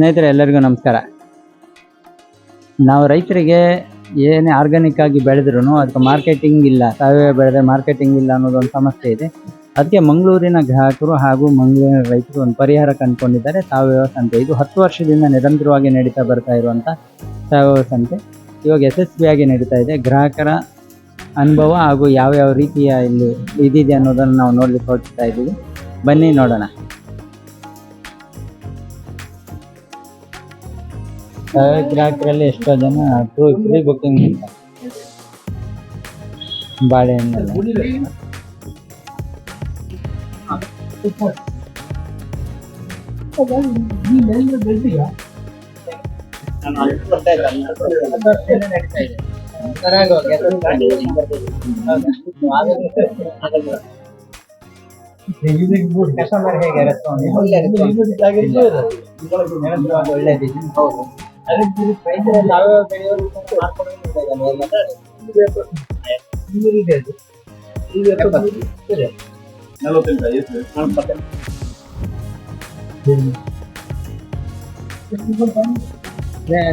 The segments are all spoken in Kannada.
ಸ್ನೇಹಿತರೆ, ಎಲ್ಲರಿಗೂ ನಮಸ್ಕಾರ. ನಾವು ರೈತರಿಗೆ ಏನೇ ಆರ್ಗ್ಯಾನಿಕ್ ಆಗಿ ಬೆಳೆದ್ರೂ ಅದಕ್ಕೆ ಮಾರ್ಕೆಟಿಂಗ್ ಇಲ್ಲ. ಸಾವಯವ ಬೆಳೆದ್ರೆ ಮಾರ್ಕೆಟಿಂಗ್ ಇಲ್ಲ ಅನ್ನೋದೊಂದು ಸಮಸ್ಯೆ ಇದೆ. ಅದಕ್ಕೆ ಮಂಗಳೂರಿನ ಗ್ರಾಹಕರು ಹಾಗೂ ಮಂಗಳೂರಿನ ರೈತರು ಒಂದು ಪರಿಹಾರ ಕಂಡುಕೊಂಡಿದ್ದಾರೆ. ಸಾವಯವ ಸಂತೆ. ಇದು ಹತ್ತು ವರ್ಷದಿಂದ ನಿರಂತರವಾಗಿ ನಡೀತಾ ಬರ್ತಾ ಇರುವಂಥ ಸಾವಯವ ಸಂತೆ. ಇವಾಗ ಯಶಸ್ವಿಯಾಗಿ ನಡೀತಾ ಇದೆ. ಗ್ರಾಹಕರ ಅನುಭವ ಹಾಗೂ ಯಾವ್ಯಾವ ರೀತಿಯ ಇಲ್ಲಿ ಇದಿದೆ ಅನ್ನೋದನ್ನು ನಾವು ನೋಡ್ಲಿಕ್ಕೆ ಹೋಗ್ತಾ ಇದ್ದೀವಿ. ಬನ್ನಿ ನೋಡೋಣ. ಸಾವಿರ ಗ್ರಾಹಕರಲ್ಲಿ ಎಷ್ಟೋ ಜನ ಫ್ರೀ ಫ್ರೀ ಬುಕ್ಕಿಂಗ್ ಬಾಳೆಹಣ್ಣು ಕಸ್ಟಮರ್ ಹೇಗೆ ಒಳ್ಳೆದಿದೆ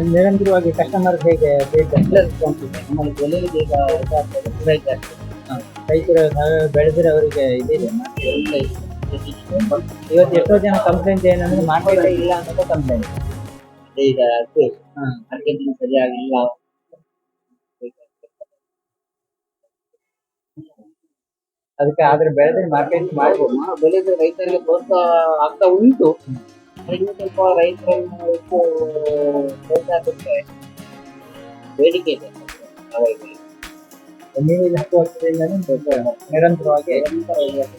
ನಿರಂತರವಾಗಿ ಕಸ್ಟಮರ್ ಹೇಗೆ? ಆಗ್ತದೆ ರೈತರು ಬೆಳೆದ್ರೆ ಅವರಿಗೆ ಇದಿದೆ ಇವತ್ತು ಎಷ್ಟೋ ಜನ ಕಂಪ್ಲೇಂಟ್ ಏನಂದ್ರೆ ಮಾರ್ಕೆಟ್ ಇಲ್ಲ ಅಂತ ಕಂಪ್ಲೇಂಟ್ ಈಗ ಮಾರ್ಕೆಟಿಂಗ್ ಸರಿಯಾಗಿಲ್ಲ. ಅದಕ್ಕೆ ಆದ್ರೆ ಬೆಳೆದ್ರೆ ಮಾರ್ಕೆಟ್ ಮಾಡ್ಬೋದು. ಬೆಳೆದ ರೈತರಿಗೆ ಪ್ರೋತ್ಸಾಹ ಆಗ್ತಾ ಉಂಟು. ಇನ್ನು ಸ್ವಲ್ಪ ರೈತರನ್ನು ಹೆಚ್ಚು ಪ್ರೋತ್ಸಾಹ ಕೊಟ್ಟರೆ ಬೇಡಿಕೆ ಇದೆ. ಸಾವಯವಕ್ಕೆ. ನೀವು ಇಲ್ಲಿ ಹತ್ತು ವರ್ಷದಿಂದಲೂ ನಿರಂತರವಾಗಿ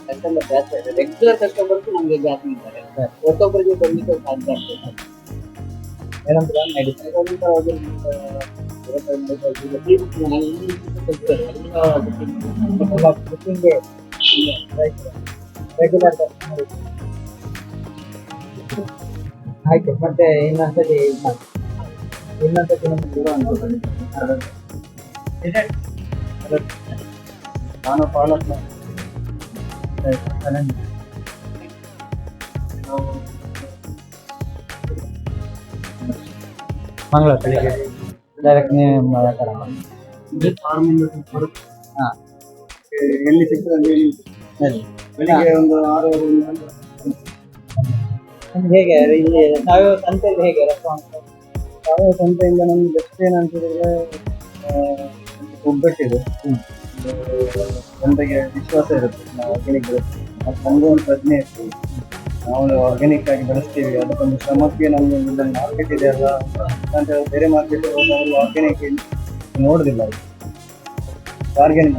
ಕಸ್ಟಮರ್ ಜಾಸ್ತಿ ಇದೆ. ರೆಗ್ಯುಲರ್ ಕಸ್ಟಮರ್ಸ್ ನಮಗೆ ಜಾಸ್ತಿ ಇದ್ದಾರೆ. ಹೊಸೊಬ್ಬರಿಗೆ ಬರ್ಲಿಕ್ಕೆ ಸಾಧ್ಯ ಆಗ್ತದೆ. ನಿರಂತರವಾಗಿ ನಡೀತಾ ಇದೆ. ನಿರಂತರವಾಗಿ ನಮ್ಗೆ ಇವತ್ತು ನಡೀತಾ ಇದೆ. ಈಗ free booking ನಾನು ಇಲ್ಲಿ ಕೊಡ್ತೇನೆ. ಎಲ್ಲ booking ತುಂಬಾ booking ಗೆ ರೆಗ್ಯುಲರ್ ಆಯ್ತು ಮತ್ತೆ ಇನ್ನೊಂದ್ಸತಿ ಇದ್ ಮಾಡಿ. ಇನ್ನೊಂದ್ಸತಿ ನಮ್ಗೆ ಇರೋ ಅನ್ಕೋತೀನಿ. ಇದೆ. ನಾನು ಫಾಲೋ ಮಂಗಳೂರು ಬೆಳಿಗ್ಗೆ ಡೈರೆಕ್ಟ್. ಹಾ. ಎಲ್ಲಿ ಸಿಗ್ತದೆ ಬೆಳಿಗ್ಗೆ ಒಂದು ಆರೂವರೆ ಹೇಗೆ ಇಲ್ಲಿ ಸಾವಯವ ಸಂತೆಯಲ್ಲಿ ಹೇಗೆ ರೆಸ್ಪಾನ್ಸ್ ಸಾವಯವ ಸಂತೆಯಿಂದ ನಮ್ಗೆ ಬೆಸ್ಟ್ ಏನಂತ ಒಬ್ಬಟ್ಟಿದೆ. ಜನರಿಗೆ ವಿಶ್ವಾಸ ಇರುತ್ತೆ. ನಾವು ಮತ್ತು ನಮಗೂ ಒಂದು ಪ್ರಜ್ಞೆ ಇತ್ತು ನಾವು ಆರ್ಗ್ಯಾನಿಕ್ ಆಗಿ ಬೆಳೆಸ್ತೀವಿ. ಅದಕ್ಕೊಂದು ಶ್ರಮಕ್ಕೆ ನಮ್ಗೆ ಒಂದು ಮಾರ್ಕೆಟ್ ಇದೆ ಅಲ್ಲ ಅಂತ ಬೇರೆ ಮಾರ್ಕೆಟ್ ಹೋದವರು ಆರ್ಗ್ಯಾನಿಕ್ ನೋಡುದಿಲ್ಲ. ಆರ್ಗ್ಯಾನಿಕ್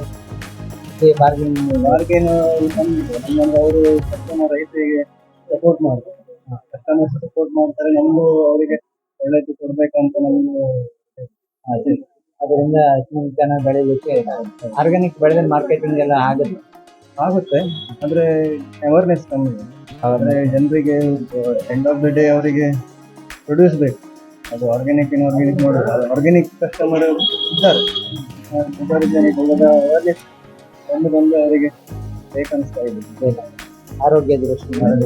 ಬಾರ್ಗೇನ್ ಬಾರ್ಗೇನ್ ನಮ್ಗಿದೆ. ನಮ್ಮಂದ್ರೆ ಅವರು ಕಸ್ಟಮರ್ ರೈತರಿಗೆ ಸಪೋರ್ಟ್ ಮಾಡ್ತಾರೆ. ಕಸ್ಟಮರ್ ಸಪೋರ್ಟ್ ಮಾಡ್ತಾರೆ. ನಮಗೂ ಅವರಿಗೆ ಒಳ್ಳೇದು ಕೊಡ್ಬೇಕಂತ ನಮಗೂ ಅದರಿಂದ ಚೆನ್ನಾಗಿ ಬೆಳಿಲಿಕ್ಕೆ ಆರ್ಗ್ಯಾನಿಕ್ ಬೆಳೆದ ಮಾರ್ಕೆಟಿಂಗ್ ಎಲ್ಲ ಆಗುತ್ತೆ. ಆಗುತ್ತೆ. ಅಂದ್ರೆ ಅವೇರ್ನೆಸ್ ಕಮ್ಮಿ. ಆದರೆ ಆದ್ರೆ ಜನರಿಗೆ ಎಂಡ್ ಆಫ್ ದ ಡೇ ಅವರಿಗೆ ಪ್ರೊಡ್ಯೂಸ್ ಬೇಕು. ಅದು ಆರ್ಗ್ಯಾನಿಕ್ ಇನ್ ಆರ್ಗ್ಯಾನಿಕ್ ಮಾಡೋದು. ಆರ್ಗ್ಯಾನಿಕ್ ಕಸ್ಟಮರ್ ಇದ್ದಾರೆ. ಸುಮಾರು ಜನಕ್ಕೆ ಅವೇರ್ನೆಸ್ ಒಂದು ಬಂದು ಅವರಿಗೆ ಬೇಕನ್ನಿಸ್ತಾ ಇದೆ. ಆರೋಗ್ಯ ದೃಷ್ಟಿಯಿಂದ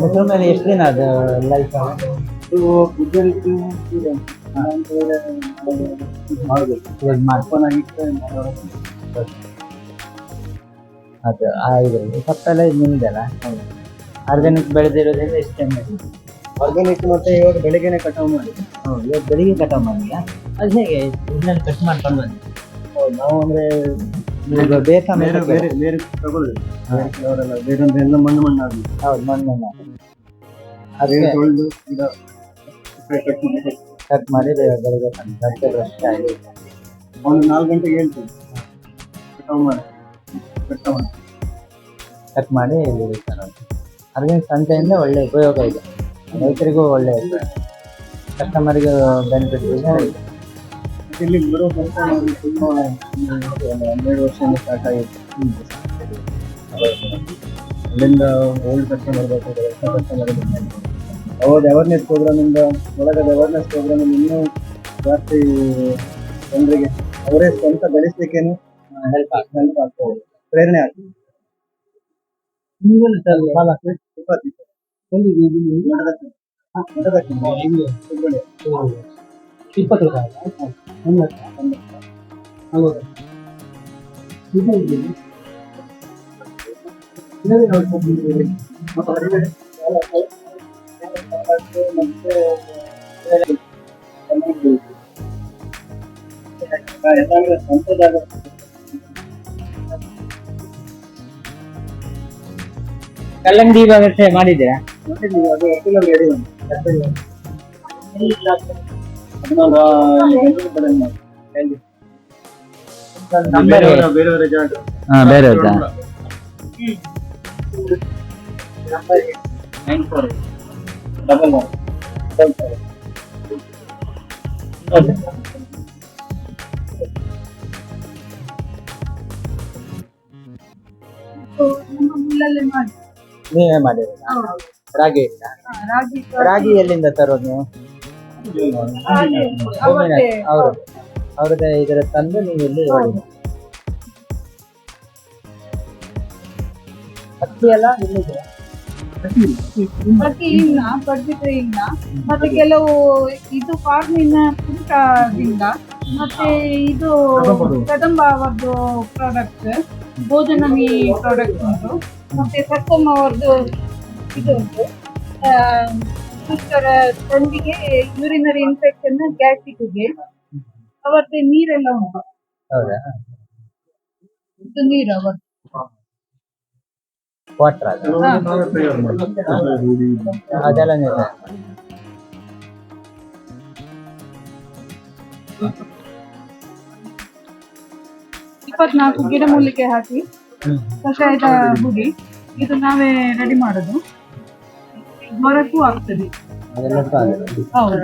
ಮುಸಲ್ಮಾನ ಎಷ್ಟು ದಿನ ಅದು ಲೈಫ್ ಇದು ಗುಜರಾತ್ ಮಾಡಬೇಕು ಓಪನ್ ಆಗಿತ್ತು ಅದು ಆ ಇದರಲ್ಲಿ. ಸಪ್ಪೆಲ್ಲ ಇದು ನಿಮ್ದಲ್ಲ ಆರ್ಗ್ಯಾನಿಕ್ ಬೆಳೆದಿರೋದ್ರಿಂದ ಎಷ್ಟು ಚೆನ್ನಾಗಿ ಆರ್ಗ್ಯಾನಿಕ್ ಮತ್ತೆ ಇವಾಗ ಬೆಳಿಗ್ಗೆನೆ ಕಟಾವು ಮಾಡಿ ಹೌದು ಇವತ್ತು ಬೆಳಿಗ್ಗೆ ಕಟಾವ್ ಮಾಡಿಲ್ಲ ಅದು ಹೇಗೆ ಇದನ್ನ ಕಟ್ ಮಾಡ್ಕೊಂಡು ಬಂದು ನಾವು ಅಂದ್ರೆ ಈಗ ಬೇಕಾ ಬೇರೆ ಬೇರೆ ಬೇರೆ ತಗೊಳ್ಳಿ. ಅವರೆಲ್ಲ ಬೇರೆ ಅಂದ್ರೆ ಎಲ್ಲ ಮಣ್ಣು ಮಣ್ಣು ಆಗಿ ಹೌದು ಮಣ್ಣು ಬೇರೆ ಅದೇ ತೊಳೆದು ಈಗ ಕಟ್ ಮಾಡಿ ಕಟ್ ಮಾಡಿ ಬೆಳಿಗ್ಗೆ ತಂದು ಅಷ್ಟೇ ಆಗಿದೆ ಒಂದು ನಾಲ್ಕು ಗಂಟೆಗೆ ಹೇಳ್ತೀವಿ ಕಟಾವು ಮಾಡಿ. ಕಟ್ ಮಾಡಿ ಕಟ್ ಮಾಡಿ ಅವ್ರು. ಆರ್ಗ್ಯಾನಿಕ್ ಸಂತೆಯಿಂದ ಒಳ್ಳೆ ಉಪಯೋಗ ಇದೆ. ರೈತರಿಗೂ ಒಳ್ಳೆ ಕಸ್ಟಮರ್ಗೆ ಬೆನಿಫಿಟ್ ಇದೆ. ಇಲ್ಲಿ ಬರೋ ಬರ್ತಾ ತುಂಬಾ ಹನ್ನೆರಡು ವರ್ಷದಿಂದ ಸ್ಟಾರ್ಟ್ ಆಗಿತ್ತು ಅಲ್ಲಿಂದ ಓಲ್ಡ್ ಕಸ್ಟಮರ್ ಬರ್ತಿದ್ದಾರೆ. ಹೊಸ ಕಸ್ಟಮರ್ ಅವಾಗ ಅವೇರ್ನೆಸ್ ಪ್ರೋಗ್ರಾಮಿಂದ ಒಳಗಡೆ ಅವೇರ್ನೆಸ್ ಪ್ರೋಗ್ರಾಮ್ ಇನ್ನೂ ಜಾಸ್ತಿ ಜನರಿಗೆ ಅವರೇ ಸ್ವಂತ ಬೆಳೆಸಲಿಕ್ಕೆ ಹೆಲ್ಪ್ ಹೆಲ್ಪ್ ಆಗ್ತದೆ. ಪ್ರೇರಣೆ ಆಗ್ತದೆ ಸ್ವಲ್ಪ ಇಪ್ಪತ್ತು ರೂಪಾಯಿ ಒಂಬತ್ತು ಕಲ್ಲಂಗಡಿ ವ್ಯವಸ್ಥೆ ಮಾಡಿದ್ದೀರಾ? ನಂಬರ್ ಬೇರೆ ಡಬಲ್ ನೀವೇ ಮಾಡಿರ ರಾಗಿ ಹಿಟ್ಟಾ? ರಾಗಿ ರಾಗಿ ಎಲ್ಲಿಂದ ತರೋದು? ನೀವು ಅವರು. ಅವ್ರದ್ದೇ ಇದರ ತಂದು ನೀವು ಇಲ್ಲಿ ಹೊಡಿ. ಹತ್ತಿ ಎಲ್ಲ ಇಲ್ಲಿದೆ. ಅಕ್ಕಿ ಇಲ್ಲ. ಬಡ್ಬಿಟ್ರೆ ಇಲ್ಲ ಮತ್ತೆ ಕೆಲವು ಇದು ಫಾರ್ಮಿನ ಕುಂಟದಿಂದ ಮತ್ತೆ ಇದು ಕದಂಬ ಅವರದ್ದು ಪ್ರಾಡಕ್ಟ್ ಭೋಜನಮಿ ಪ್ರಾಡಕ್ಟ್ ಉಂಟು. ಮತ್ತೆ ಸಕ್ಕಮ್ಮ ಅವ್ರದ್ದು ಇದು ಉಂಟು. ಸಿಸ್ಟರ್ ತಂದಿಗೆ ಯೂರಿನರಿ ಇನ್ಫೆಕ್ಷನ್ ಗ್ಯಾಸ್ಟಿಕ್ಗೆ ಅವ್ರದ್ದು ನೀರೆಲ್ಲ ಉಂಟು. ಇದು ನೀರು ಅವತ್ತು ವಾಟರ್ ಅದು. ಅದೆಲ್ಲ ನೀರು. ಇಪ್ಪತ್ನಾಲ್ಕು ಗಿಡಮೂಲಿಕೆ ಹಾಕಿ ಕಷಾಯದ ಹುಡಿ ಇದು ನಾವೇ ರೆಡಿ ಮಾಡೋದು. ಜ್ವರಕ್ಕೂ ಆಗ್ತದೆ. ಅದೆಲ್ಲ ಸಾಕು. ಹೌದು.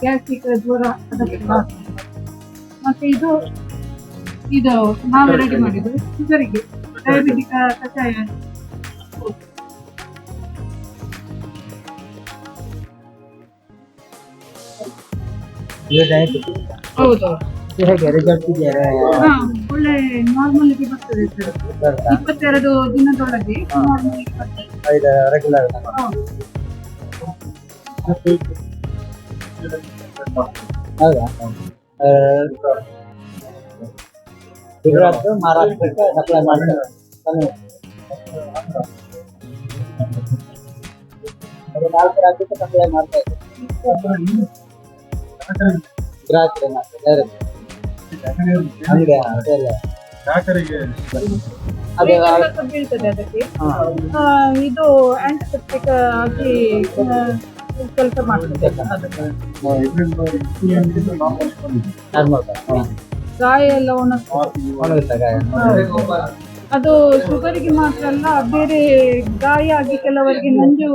ಗ್ಯಾಸ್ಟ್ರಿಕ್ ಜ್ವರ ಅದಕ್ಕೆ ಆಗ್ತದೆ. ಮತ್ತೆ ಇದು ಇದು ನಾವೇ ರೆಡಿ ಮಾಡಿದ್ದು ಶುಗರಿಗೆ ಡಯಾಬಿಟಿಕ್ ಕಷಾಯ. ಇದು diabetes. ಹೌದು ಇದು ಹೇಗೆ ರಿಸಲ್ಟ್ ಇದೆಯಾ? ಹಾ ಒಳ್ಳೆ ನಾರ್ಮಲ್ಗೆ ಬರ್ತದೆ ಸರ್ ಬರ್ತಾ? ಇಪ್ಪತ್ತೆರಡು ದಿನದೊಳಗೆ ನಾರ್ಮಲ್ ಬರ್ತದೆ. ಇದು ರೆಗ್ಯುಲರ್ ಹೌದು ಹೌದಾ? ಆ, ಗುಜರಾತ್ ಮಹಾರಾಷ್ಟ್ರಕ್ಕೆ ಸಪ್ಲೈ ಮಾಡ್ತಾರೆ. ಅದು ನಾಲ್ಕು ರಾಜ್ಯಕ್ಕೆ ಸಪ್ಲೈ ಮಾಡ್ತಾ ಇದ್ದಾರೆ. ಗ್ರಾಹಕರಿಗೆ ಮಾತ್ರ direct. ಅದೆಲ್ಲ. ಅದೇ ಬೀಳ್ತದೆ ಅದಕ್ಕೆ. ಇದು ಆಂಟಿಸೆಪ್ಟಿಕ್ ಆಗಿ ಕೆಲಸ ಮಾಡ್ತದೆ. ಗಾಯ ಎಲ್ಲ ಅದು ಶುಗರಿಗೆ ಮಾತ್ರ ಅಲ್ಲ ಬೇರೆ ಗಾಯ ಆಗಿ ಕೆಲವರಿಗೆ ನಂಜು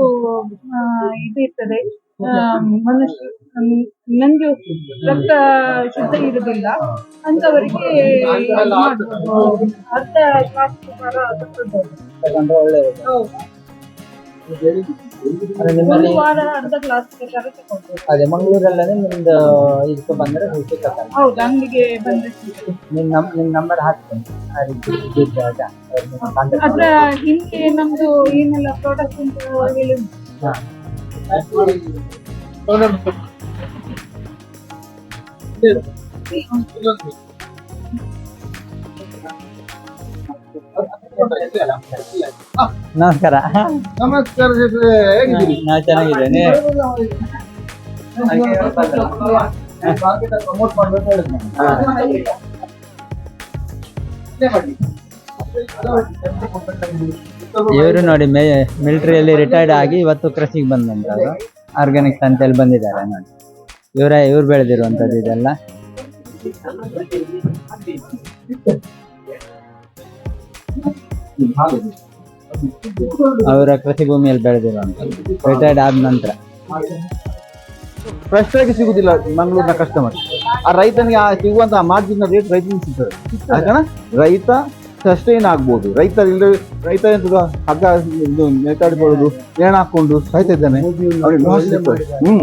ಇದು ಇರ್ತದೆ. ಆ, ಮನುಷ್ಯ ನಂಜು ರಕ್ತ ಶುದ್ಧ ಇರುವುದಿಲ್ಲ. ಅಂತವರಿಗೆ. ಅರ್ಧ ನಿಮ್ಮಲ್ಲಿ ಒಂದು ವಾರ ಅರ್ಧ ಗ್ಲಾಸ್ ಪ್ರಕಾರ ಅದೇ ಮಂಗಳೂರಲ್ಲೇ ನಿಮ್ದು ಇದಕ್ಕೆ ಬಂದರೆ ತಗೊಂಡು ಹೌದು ಅಂಗಡಿಗೆ ಬಂದ್ರೆ ಸಿಗ್ತದೆ. ನಿಮ್ ನಮ್ ನಿಮ್ ನಂಬರ್ ಹಾಕ್ತೇನೆ. ಅದ್ರ ಹಿಂದೆ ನಮ್ದು ಏನೆಲ್ಲ ಪ್ರಾಡಕ್ಟ್ ಅಂತ ಹೇಳಿ. ಹಾ. ನಮಸ್ಕಾರ. ನಮಸ್ಕಾರ ನಾ ನಾವು? ಚೆನ್ನಾಗಿದ್ದೇನೆ ಪ್ರಮೋಟ್ ಮಾಡ್ಬೇಕು. ಇವರು ನೋಡಿ ಮೇ ಮಿಲಿಟರಿಯಲ್ಲಿ ರಿಟೈರ್ಡ್ ಆಗಿ ಇವತ್ತು ಕೃಷಿಗೆ ಬಂದಂತ ಆರ್ಗ್ಯಾನಿಕ್ಸ್ ಅಂತೇಳಿ ಬಂದಿದ್ದಾರೆ ನೋಡಿ. ಇವರ, ಇವ್ರು ಬೆಳೆದಿರುವಂಥದ್ದು ಇದೆಲ್ಲ. ಅವರ ಕೃಷಿ ಭೂಮಿಯಲ್ಲಿ ಬೆಳೆದಿರುವಂಥದ್ದು. ರಿಟೈರ್ಡ್ ಆದ ನಂತರ. ಫ್ರೆಶ್ ಆಗಿ ಸಿಗುದಿಲ್ಲ ಮಂಗಳೂರಿನ ಕಸ್ಟಮರ್ ಆ ರೈತನಿಗೆ ಆ ಸಿಗುವಂತ ಮಾರ್ಜಿನ್ ರೇಟ್ ರೈತನಿಗೆ ಸಿಗ್ತದೆ. ಯಾಕಂದ್ರೆ ರೈತ ಸಸ್ಟೈನ್ ಆಗ್ಬೋದು. ರೈತ ಇಲ್ಲ ರೈತ ಎಂತದ ಹಗ್ಗ ಇದು ನೇತಾಡಿಕೊಳ್ಳೋದು ಏನ್ ಹಾಕೊಂಡು ಸಾಯ್ತಾ ಇದ್ದಾನೆ? ಹ್ಮ್.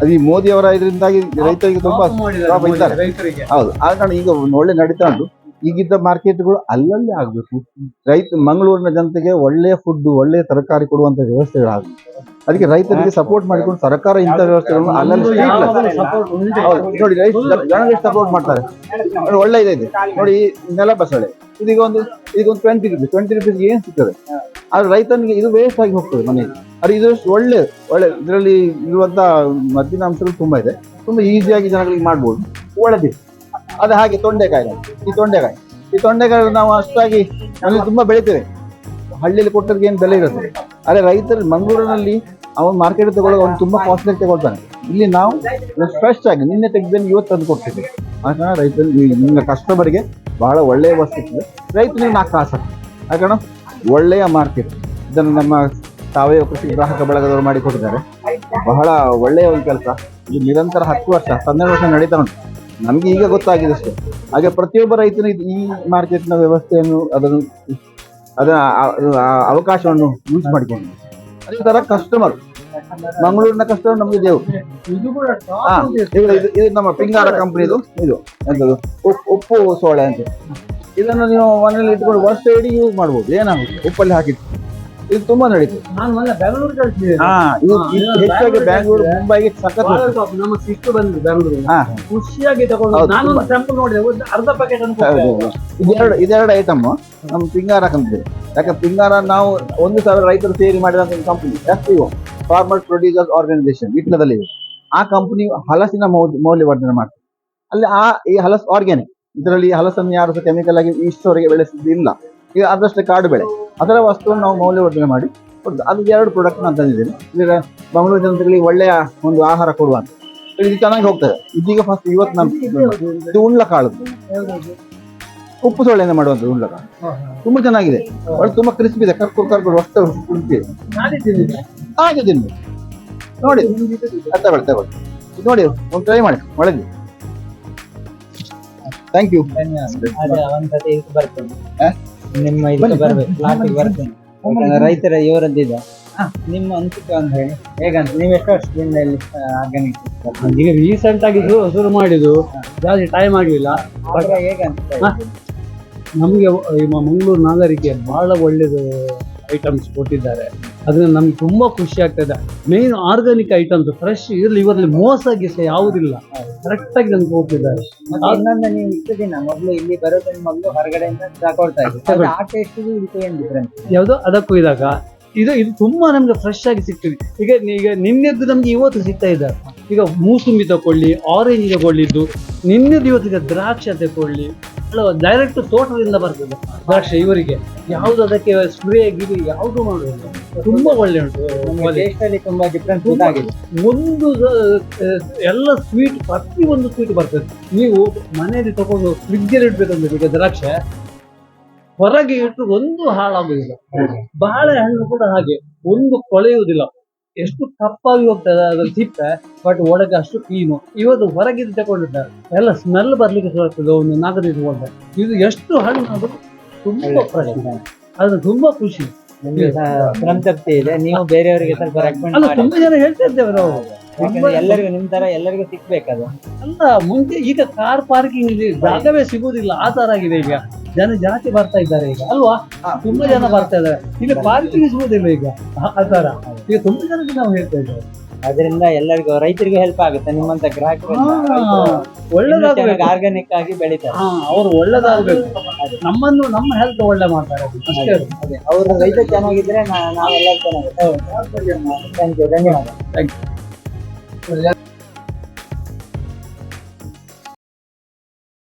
ಅದು ಈ ಮೋದಿ ಅವರ ಇದರಿಂದಾಗಿ ರೈತರಿಗೆ ತುಂಬಾ ಲಾಭ ಇದ್ದಾರೆ. ಹೌದು. ಆ ಕಾರಣ ಈಗ ಒಂದು ಒಳ್ಳೆ ನಡೀತಾ ಉಂಟು. ಈಗಿದ್ದ ಮಾರ್ಕೆಟ್ಗಳು ಅಲ್ಲಲ್ಲೇ ಆಗ್ಬೇಕು. ರೈತ ಮಂಗಳೂರಿನ ಜನತೆಗೆ ಒಳ್ಳೆ ಫುಡ್ ಒಳ್ಳೆಯ ತರಕಾರಿ ಕೊಡುವಂತ ವ್ಯವಸ್ಥೆಗಳಾಗಬೇಕು ಅದಕ್ಕೆ ರೈತರಿಗೆ ಸಪೋರ್ಟ್ ಮಾಡಿಕೊಂಡು ಸರ್ಕಾರ ಇಂಥ ವ್ಯವಸ್ಥೆಗಳನ್ನು ಅಲ್ಲಲ್ಲಿ ನೋಡಿ ರೈತ ಸಪೋರ್ಟ್ ಮಾಡ್ತಾರೆ. ಒಳ್ಳೆ ಇದೆ ನೋಡಿ ನೆಲ ಬಸಳೆ. ಇದೀಗ ಒಂದು ಈಗ ಒಂದು ಟ್ವೆಂಟಿ ರುಪೀಸ್ ಟ್ವೆಂಟಿ ರುಪೀಸ್ ಏನು ಸಿಗ್ತದೆ? ಆದ್ರೆ ರೈತನಿಗೆ ಇದು ವೇಸ್ಟ್ ಆಗಿ ಹೋಗ್ತದೆ ಮನೆಗೆ ಅದು ಇದು ಒಳ್ಳೆ ಒಳ್ಳೆ ಇದರಲ್ಲಿ ಇರುವಂತ ಮದ್ದಿನ ಅಂಶಗಳು ತುಂಬಾ ಇದೆ. ತುಂಬಾ ಈಸಿಯಾಗಿ ಜನಗಳಿಗೆ ಮಾಡ್ಬೋದು. ಒಳ್ಳೆದಿ ಅದು ಹಾಗೆ ತೊಂಡೆಕಾಯಿ. ಈ ತೊಂಡೆಕಾಯಿ. ಈ ತೊಂಡೆಕಾಯಿ ನಾವು ಅಷ್ಟಾಗಿ ಅಲ್ಲಿ ತುಂಬಾ ಬೆಳಿತೇವೆ. ಹಳ್ಳಿಯಲ್ಲಿ ಕೊಟ್ಟರಿಗೆ ಏನು ಬೆಲೆ ಇರುತ್ತೆ ಆದರೆ ರೈತರು ಮಂಗಳೂರಿನಲ್ಲಿ ಅವನು ಮಾರ್ಕೆಟ್ ತಗೊಳ್ಳೋ ಅವ್ನು ತುಂಬಾ ಕಾಸ್ಟ್ಲಿ ತಗೊಳ್ತಾನೆ. ಇಲ್ಲಿ ನಾವು ಫ್ರೆಶ್ ಆಗಿ ನಿನ್ನೆ ತೆಗೆದಲ್ಲಿ ಇವತ್ತು ತಂದು ಕೊಡ್ತೀವಿ ಆ ಕಾರಣ ರೈತರಿಗೆ ನಿಮ್ಮ ಕಸ್ಟಮರ್ಗೆ ಬಹಳ ಒಳ್ಳೆಯ ವಸ್ತು ರೈತನಿಗೆ ನಾಲ್ಕು ಕಾಸು ಯಾಕಣ ಒಳ್ಳೆಯ ಮಾರ್ಕೆಟ್. ಇದನ್ನು ನಮ್ಮ ಸಾವಯವ ಕೃಷಿ ಗ್ರಾಹಕ ಬಳಗದವರು ಮಾಡಿ ಕೊಟ್ಟಿದ್ದಾರೆ. ಬಹಳ ಒಳ್ಳೆಯ ಒಂದು ಕೆಲಸ. ಇದು ನಿರಂತರ ಹತ್ತು ವರ್ಷ, ಹನ್ನೆರಡು ವರ್ಷ ನಡೀತಾ ಉಂಟು. ನಮಗೆ ಈಗ ಗೊತ್ತಾಗಿದೆ ಅಷ್ಟೇ. ಹಾಗೆ ಪ್ರತಿಯೊಬ್ಬ ರೈತನು ಈ ಮಾರ್ಕೆಟ್ನ ವ್ಯವಸ್ಥೆಯನ್ನು ಅದನ್ನು ಅದರ ಅವಕಾಶವನ್ನು ಯೂಸ್ ಮಾಡಿಕೊಂಡು ಅದೇ ಥರ ಕಸ್ಟಮರ್ ಮಂಗಳೂರಿನ ಕಸ್ಟಮರ್ ನಮಗೆ ದೇವ್ ಇದು ನಮ್ಮ ಪಿಂಗಾರ ಕಂಪನಿದು ಇದು ಎಂತದು? ಉಪ್ಪು ಸೋಳೆ ಅಂತ. ಇದನ್ನು ನೀವು ಮನೇಲಿ ಇಟ್ಕೊಂಡು ವರ್ಷ ಇಡೀ ಯೂಸ್ ಮಾಡ್ಬೋದು ಏನಾಗುತ್ತೆ? ಉಪ್ಪಲ್ಲಿ ಹಾಕಿತ್ತು ಇದು ತುಂಬಾ ನಡೀತದೆ. ಹೆಚ್ಚಾಗಿ ಬ್ಯಾಂಗ್ಳೂರು ಮುಂಬೈಗೆ ಸಖತ್. ನಮ್ಮ ಸಿಸ್ಟರ್ ಬಂದ್ರು ಬೆಂಗಳೂರು ಹಾ ಖುಷಿಯಾಗಿ ತಗೊಂಡು ನಾನು. ಸ್ಯಾಂಪಲ್ ನೋಡಿದೆ ಒಂದು ಅರ್ಧ ಪ್ಯಾಕೆಟ್. ಇದೆರಡು ಇದೆರಡು ಐಟಮ್ ನಮ್ಮ ಪಿಂಗಾರ ಕಂಪ್ನಿ ಯಾಕಂದ್ರೆ ಪಿಂಗಾರ ನಾವು ಒಂದು ಸಾವಿರ ರೈತರು ಸೇರಿ ಮಾಡಿದಂತ ಕಂಪ್ನಿ ಜಾಸ್ತಿ ಎಫ್ ಫಾರ್ಮರ್ ಪ್ರೊಡ್ಯೂಸರ್ಸ್ ಆರ್ಗನೈಸೇಷನ್ ಇಟ್ಲದಲ್ಲಿ ಆ ಕಂಪನಿ ಹಲಸಿನ ಮೌಲ್ಯ ಮೌಲ್ಯವರ್ಧನೆ ಮಾಡ್ತಾರೆ ಅಲ್ಲಿ ಆ ಈ ಹಲಸು ಆರ್ಗ್ಯಾನಿಕ್ ಇದರಲ್ಲಿ ಹಲಸನ್ನು ಯಾರು ಸಹ ಕೆಮಿಕಲ್ ಆಗಿ ಇಷ್ಟವರೆಗೆ ಬೆಳೆಸಿದ್ದಿಲ್ಲ. ಈಗ ಆದಷ್ಟು ಕಾಡು ಬೆಳೆ ಅದರ ವಸ್ತುವನ್ನು ನಾವು ಮೌಲ್ಯವರ್ಧನೆ ಮಾಡಿ ಕೊಡ್ತದೆ ಅದು ಎರಡು ಪ್ರಾಡಕ್ಟ್ ನಾನು ತಂದಿದ್ದೇನೆ. ಈಗ ಮಂಗಳೂರು ಜನತೆಗಳಿಗೆ ಒಳ್ಳೆಯ ಒಂದು ಆಹಾರ ಕೊಡುವಂತ. ಇದು ಚೆನ್ನಾಗಿ ಹೋಗ್ತದೆ. ಇದೀಗ ಫಸ್ಟ್ ಇವತ್ತು ನಾನು ಇದು ಉಂಡ್ಲ ಕಾಳು. ಉಪ್ಪು ಸೊಳ್ಳೆಯಿಂದ ಮಾಡುವಂಥದ್ದು ಉಂಡ್ಲ ಕಾಳು. ತುಂಬಾ ಚೆನ್ನಾಗಿದೆ. ಒಳ್ಳೆ ತುಂಬಾ ಕ್ರಿಸ್ಪಿ ಇದೆ. ಕರ್ಕೊಂಡು ಕರ್ಕೊಂಡು ಅಷ್ಟು ಕ್ರಿಸ್ಪಿ ಇದೆ ಹಾಗೆ ತಿನ್ನು. ನೋಡಿ. ತಗೊಳ್ಳಿ ತಗೊಳ್ಳಿ. ಇದು ನೋಡಿ ಒಂದು ಟ್ರೈ ಮಾಡಿ ಒಳಗೆ. Thank you? ನಿಮ್ಮ ಇದಕ್ಕೆ ಬರ್ಬೇಕು ಪ್ಲಾಟಿಗೆ ಬರ್ತೇನೆ. ರೈತರ ಇವರದ್ದಿದೆ. ನಿಮ್ಮ ಅನಿಸಿಕೆ ಅಂತ ಹೇಳಿ. ಹೇಗಂತ ನೀವು ಎಷ್ಟು ವರ್ಷದಿಂದ ಇಲ್ಲಿ ಆರ್ಗ್ಯಾನಿಕ್ ಈಗ ರೀಸೆಂಟ್ ಆಗಿ ಶುರು ಮಾಡಿದ್ದು ಜಾಸ್ತಿ ಟೈಮ್ ಆಗಲಿಲ್ಲ. ಹೇಗಂತ ಹಾ? ನಮಗೆ ಮಂಗಳೂರು ನಾಗರಿಕೆ ಬಹಳ ಒಳ್ಳೇದು ಐಟಮ್ಸ್ ಕೊಟ್ಟಿದ್ದಾರೆ. ಅದರಿಂದ ನಮ್ಗೆ ತುಂಬಾ ಖುಷಿ ಆಗ್ತದೆ. ಮೇನ್ ಆರ್ಗಾನಿಕ್ ಐಟಮ್ಸ್ ಫ್ರೆಶ್ ಇರಲಿ ಇವರಲ್ಲಿ ಮೋಸ ಗೀಸ ಯಾವುದಿಲ್ಲ ಕರೆಕ್ಟ್ ಆಗಿ ನಮ್ಗೆ ಕೊಟ್ಟಿದ್ದಾರೆ ನೀವು ಇಷ್ಟು ದಿನ ಮೊದಲು ಇಲ್ಲಿ ಬರೋ ಮೊದಲು ಹೊರಗಡೆಯಿಂದ ತಗೊಳ್ತಾ ಇದ್ರು ಆ ಟೇಸ್ಟಿಗೂ ಇದಕ್ಕೂ ಏನ್ ಡಿಫ್ರೆನ್ಸ್ ಯಾವುದೋ ಅದಕ್ಕೂ ಇದಾಗ ಇದು ಇದು ತುಂಬಾ ನಮ್ಗೆ ಫ್ರೆಶ್ ಆಗಿ ಸಿಗ್ತದೆ. ಈಗ ಈಗ ನಿನ್ನೆದ್ದು ನಮ್ಗೆ ಇವತ್ತು ಸಿಗ್ತಾ ಇದ್ದಾರೆ ಈಗ ಮೂಸುಂಬಿ ತಗೊಳ್ಳಿ ಆರೆಂಜ್ ತಗೊಳ್ಳಿದ್ದು ನಿನ್ನೆದು ಇವತ್ತಿಗೆ ದ್ರಾಕ್ಷಿ ತಗೊಳ್ಳಿ ಡೈರೆಕ್ಟ್ ತೋಟದಿಂದ ಬರ್ತದೆ. ದ್ರಾಕ್ಷಿ ಇವರಿಗೆ. ಯಾವ್ದು ಅದಕ್ಕೆ ಸ್ಪ್ರೇ ಗಿರಿ ಯಾವುದು ಮಾಡುವುದಿಲ್ಲ ತುಂಬಾ ಒಳ್ಳೆ ಉಂಟು. ತುಂಬಾ ಡಿಫ್ರೆನ್ಸ್ ಒಂದು ಎಲ್ಲ ಸ್ವೀಟ್ ಪ್ರತಿ ಒಂದು ಸ್ವೀಟ್ ಬರ್ತದೆ. ನೀವು ಮನೆಯಲ್ಲಿ ತಗೊಂಡು ಫ್ರಿಜ್ಜಲ್ಲಿ ಇಡ್ಬೇಕಂದ್ರೆ ಈಗ ದ್ರಾಕ್ಷೆ ಹೊರಗೆ ಇಟ್ಟು ಒಂದು ಹಾಳಾಗುದಿಲ್ಲ. ಬಾಳೆಹಣ್ಣು ಕೂಡ ಹಾಗೆ. ಒಂದು ಕೊಳೆಯುವುದಿಲ್ಲ. ಎಷ್ಟು ತಪ್ಪಾಗಿ ಹೋಗ್ತದೆ ಅದ್ರ ಸಿಪ್ಪೆ ಬಟ್ ಒಳಗೆ ಅಷ್ಟು ಕ್ಲೀನು. ಇವತ್ತು ಹೊರಗಿದ್ದು ತಗೊಂಡಿದ್ದಾರೆ ಎಲ್ಲ ಸ್ಮೆಲ್ ಬರ್ಲಿಕ್ಕೆ ಶುರು ಆಗ್ತದೆ ಒಂದು ನಾಲ್ಕು ದಿವಸ ಹೋದ್ರೆ ಇದು ಎಷ್ಟು ಹಣ್ಣು ಅದು ತುಂಬಾ ಪ್ರಶ್ನೆ ಅದು ತುಂಬಾ ಖುಷಿ. ಸಂತೃಪ್ತಿ ಇದೆ. ನೀವು ಬೇರೆಯವರಿಗೆ ಸ್ವಲ್ಪ ರೆಕಮೆಂಡ್ ಮಾಡಿ. ತುಂಬಾ ಜನ ಹೇಳ್ತಾ ಇದ್ದೇವೆ ನಾವು. ಎಲ್ಲರಿಗೂ ನಿಮ್ ತರ ಎಲ್ಲರಿಗೂ ಸಿಕ್ಬೇಕದು ಅಲ್ಲ ಮುಂಚೆ ಈಗ ಕಾರ್ ಪಾರ್ಕಿಂಗ್ ಇದೆ ಜಾಗವೇ ಸಿಗುವುದಿಲ್ಲ. ಆ ತರ ಆಗಿದೆ ಈಗ. ಜನ ಜಾತಿ ಬರ್ತಾ ಇದ್ದಾರೆ ಈಗ ಅಲ್ವಾ? ತುಂಬಾ ಜನ ಬರ್ತಾ ಇದ್ದಾರೆ. ಇಲ್ಲಿ ಪಾರ್ಕಿಂಗ್ ಸಿಗುವುದಿಲ್ಲ ಈಗ ಆ- ಆ ತರ ಈಗ ತುಂಬಾ ಜನಕ್ಕೆ ನಾವು ಹೇಳ್ತಾ ಇದ್ದೇವೆ. ಅದರಿಂದ ಎಲ್ಲರಿಗೂ ರೈತರಿಗೂ ಹೆಲ್ಪ್ ಆಗುತ್ತೆ ನಿಮ್ಮಂತ ಗ್ರಾಹಕರು ಒಳ್ಳೇದಾಗಬೇಕು. ಆರ್ಗಾನಿಕ್ ಆಗಿ ಬೆಳೀತಾರೆ. ಅವ್ರು ಒಳ್ಳೇದಾಗಬೇಕು. ನಮ್ಮನ್ನು ನಮ್ಮ ಹೆಲ್ತ್ ಒಳ್ಳೆ ಮಾಡ್ತಾರೆ ಅಷ್ಟೇ. ಅವರು ರೈತ ಚೆನ್ನಾಗಿದ್ರೆ ನಾವೆಲ್ಲ ಚೆನ್ನಾಗಿ ಥ್ಯಾಂಕ್ ಯು ಧನ್ಯವಾದ.